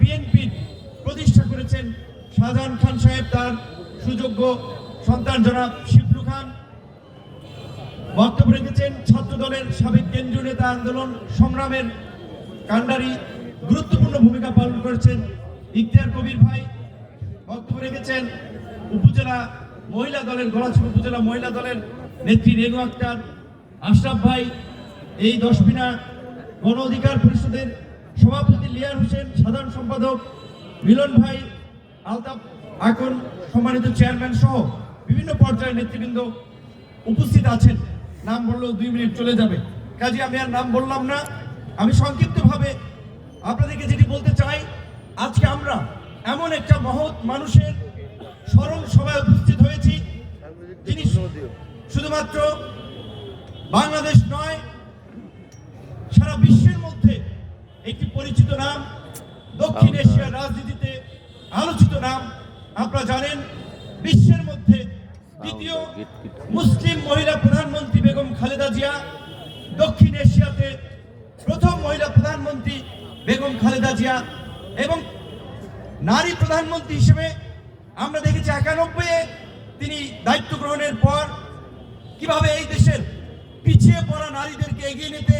BNP প্রতিষ্ঠা করেছেন। শাহজাহান খান সাহেব তার সুযোগ্য সন্তান জনাব শিবলু খান। বক্তব্য রেখেছেন ছাত্র দলের সাবেক কেন্দ্রীয় নেতা আন্দোলন সংগ্রামের কাণ্ডারি। গুরুত্বপূর্ণ ভূমিকা পালন করেছেন ইখতিয়ার কবির ভাই। বক্তব্য রেখেছেন উপজেলা মহিলা দলের গলাচিপ উপজেলা মহিলা দলের নেত্রী রেনু আক্তার। আশরাফ ভাই, এই দশমিনা গণ অধিকার পরিষদের সভাপতি লিয়ার হোসেন, সাধারণ সম্পাদক মিলন ভাই, আলতাফ আকন, সম্মানিত চেয়ারম্যান সহ বিভিন্ন পর্যায়ের নেতৃবৃন্দ উপস্থিত আছেন। নাম বললেও দুই মিনিট চলে যাবে। কাজে, আমি আর নাম বললাম না। আমি সংক্ষিপ্তভাবে আপনাদেরকে যেটি বলতে চাই, আজকে আমরা এমন একটা মহৎ মানুষের স্মরণ সভায় উপস্থিত হয়েছি, যিনি শুধুমাত্র বাংলাদেশ নয়, সারা বিশ্বের মধ্যে একটি পরিচিত নাম দক্ষিণ এশিয়ার রাজনীতিতে আলোচিত নাম আপনারা জানেন বিশ্বের মধ্যে দ্বিতীয় মুসলিম মহিলা প্রধানমন্ত্রী বেগম খালেদা জিয়া দক্ষিণ এশিয়াতে প্রথম মহিলা প্রধানমন্ত্রী বেগম খালেদা জিয়া এবং নারী প্রধানমন্ত্রী হিসেবে আমরা দেখেছি একানব্বই তিনি দায়িত্ব গ্রহণের পর কীভাবে এই দেশের পিছিয়ে পড়া নারীদেরকে এগিয়ে নিতে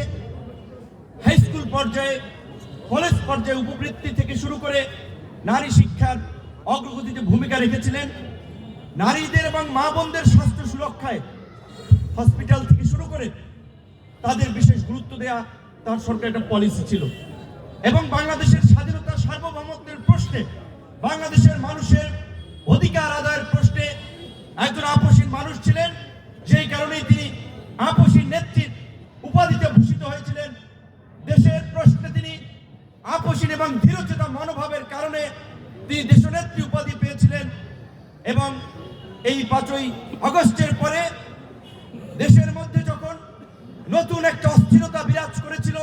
হাই স্কুল পর্যায়ে কলেজ পর্যায়ে উপবৃত্তি থেকে শুরু করে নারী শিক্ষার অগ্রগতিতে ভূমিকা রেখেছিলেন। নারীদের এবং মা বোনদের স্বাস্থ্য সুরক্ষায় হসপিটাল থেকে শুরু করে তাদের বিশেষ গুরুত্ব দেয়া তার সরকার একটা পলিসি ছিল। এবং বাংলাদেশের স্বাধীনতা সার্বভৌমত্বের প্রশ্নে, বাংলাদেশের মানুষের অধিকার আদায়ের প্রশ্নে একজন আপসীন মানুষ ছিলেন। সেই কারণেই তিনি আপসীন নেত্রীর উপাধিতে ভূষিত হয়েছিলেন দেশের প্রশ্নে তিনি আপসীন এবং ধীরচেতা মনোভাবের কারণে তিনি দেশনেত্রী উপাধি পেয়েছিলেন এবং এই পাঁচই অগস্টের পরে দেশের মধ্যে যখন নতুন একটা অস্থিরতা বিরাজ করেছিল,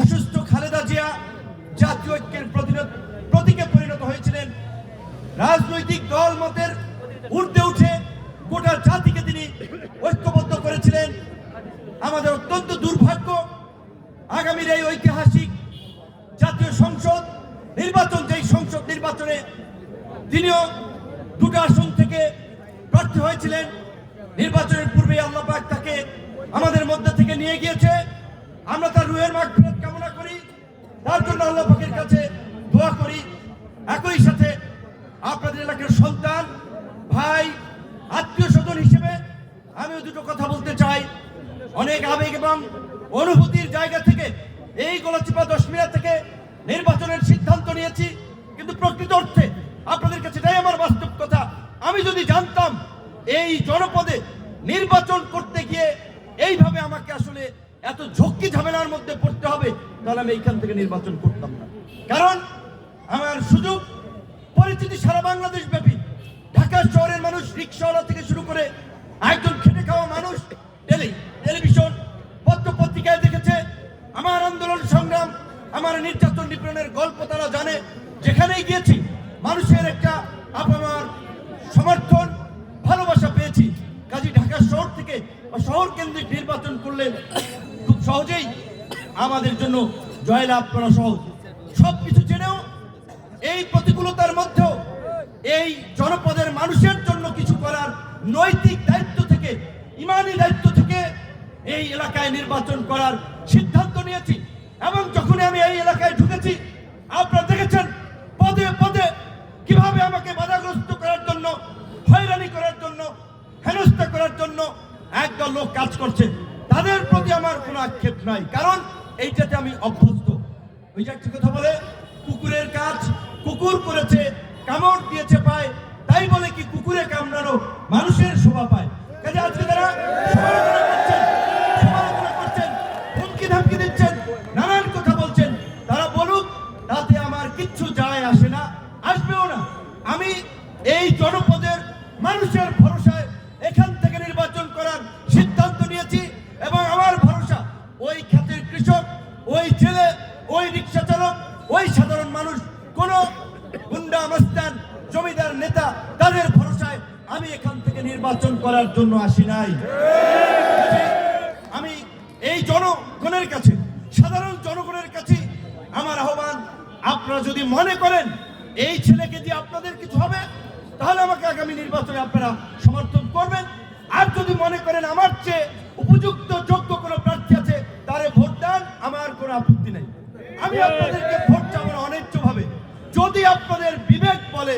অসুস্থ খালেদা জিয়া জাতীয় ঐক্যের প্রতীকে পরিণত হয়েছিলেন। রাজনৈতিক দল মতের ঊর্ধ্বে উঠে গোটা জাতিকে তিনি ঐক্যবদ্ধ করেছিলেন। আমাদের অত্যন্ত দুর্ভাগ্য, আগামীর এই ঐতিহাসিক জাতীয় সংসদ নির্বাচন, যেই সংসদ নির্বাচনে তিনিও দুটো আসন থেকে প্রার্থী হয়েছিলেন। নির্বাচনের পূর্বে আল্লাহ পাক তাকে আমাদের মধ্যে থেকে নিয়ে গিয়েছে। আমরা তার রুহের মাগফিরাত কামনা করি। তার জন্য আল্লাহ পাকের কাছে দোয়া করি। একই সাথে আপনাদের এলাকার সন্তান, ভাই, আত্মীয় স্বজন হিসেবে আমিও দুটো কথা বলতে চাই। অনেক আবেগ এবং অনুভূতির জায়গা থেকে এই গলাচিপা দশমিনা থেকে নির্বাচনের সিদ্ধান্ত নিয়েছি। কিন্তু প্রকৃত অর্থে আপনাদের কাছে এটাই আমার বাস্তব কথা। আমি যদি জানতাম এই জনপদে নির্বাচন করতে গিয়ে এইভাবে আমাকে আসলে এত ঝক্কি ঝামেলার মধ্যে পড়তে হবে, তাহলে আমি এইখান থেকে নির্বাচন করতাম না। কারণ আমার সুযোগ, পরিচিতি সারা বাংলাদেশ ব্যাপী ঢাকা শহরের মানুষ রিক্সাওয়ালা থেকে শুরু করে একজন খেটে খাওয়া মানুষ টেলি টেলিভিশন পত্র পত্রিকায় দেখেছে আমার আন্দোলন সংগ্রাম আমার নির্যাতন নিপীড়নের গল্প তারা জানে যেখানেই গিয়েছি মানুষের একটা আপামার সমর্থন ভালোবাসা পেয়েছি কাজী ঢাকা শহর থেকে বা শহর কেন্দ্রিক নির্বাচন করলে খুব সহজেই আমাদের জন্য জয়লাভ করা সহজ। সবকিছু জেনেও এই প্রতিকূলতার মধ্যেও এই জনপদের মানুষের জন্য কিছু করার নৈতিক দায়িত্ব থেকে, ইমানি দায়িত্ব থেকে এই এলাকায় নির্বাচন করার সিদ্ধান্ত নিয়েছি। এবং যখনই আমি এই এলাকায় ঢুকেছি, আপনারা দেখেছেন, পদে পদে কীভাবে আমাকে বাধাগ্রস্ত করার জন্য, হয়রানি করার জন্য, হেনস্থা করার জন্য একদল লোক কাজ করছে। তাদের প্রতি আমার কোনো আক্ষেপ নাই। কারণ এইটাতে আমি অভ্যস্ত। ওই একটা কথা বলে, কুকুরের কাজ কুকুর করেছে, কামড় দিয়েছে পায়, তাই বলে কি কুকুরে কামড়ানো মানুষের শোভা পায়। কাজে আজকে তারা করছেন ধামকি দিচ্ছেন, নানান কথা বলছেন। তাতে আমার কিচ্ছু আসে না, আসবেও না। আমি এই জনপদের মানুষের ভরসায় এখান থেকে নির্বাচন করার সিদ্ধান্ত নিয়েছি এবং আমার ভরসা ওই খ্যাতির কৃষক ওই ছেলে ওই রিক্সা চালক ওই সাধারণ মানুষ কোন গুন্ডা মাস্তান জমিদার নেতা তাদের ভরসায় আমি এখান থেকে নির্বাচন করার জন্য আসি নাই। আমি এই জনগণের কাছে, সাধারণ জনগণের কাছে আমার আহ্বান, আপনারা যদি মনে করেন এই ছেলেকে দিয়ে আপনাদের কিছু হবে, তাহলে আমাকে আগামী নির্বাচনে আপনারা সমর্থন করবেন। আর যদি মনে করেন আমার চেয়ে উপযুক্ত, যোগ্য কোনো প্রার্থী আছে, তারে ভোট দেন, আমার কোনো আপত্তি নেই। আমি আপনাদেরকে ভোট চাবো না অনিচ্ছ ভাবে যদি আপনাদের বিবেক বলে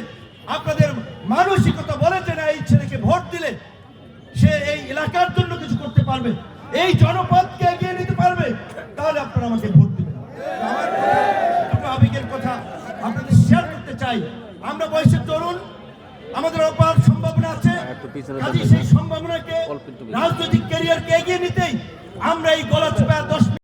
আপনাদের মানসিকতা বলে যে না এই ছেলেকে ভোট দিলে সে এই এলাকার জন্য কিছু করতে পারবে। এই জনপদকে এগিয়ে নিতে পারবে তাহলে আপনারা আমাকে ভোট দেবেন। দুটো আবেগের কথা আপনাদের শেয়ার করতে চাই। আমরা বয়সের তরুণ আমাদের অপার সম্ভাবনা আছে। কাজে সেই সম্ভাবনাকে। রাজনৈতিক ক্যারিয়ারকে এগিয়ে নিতেই আমরা এই গলা চেপা দশ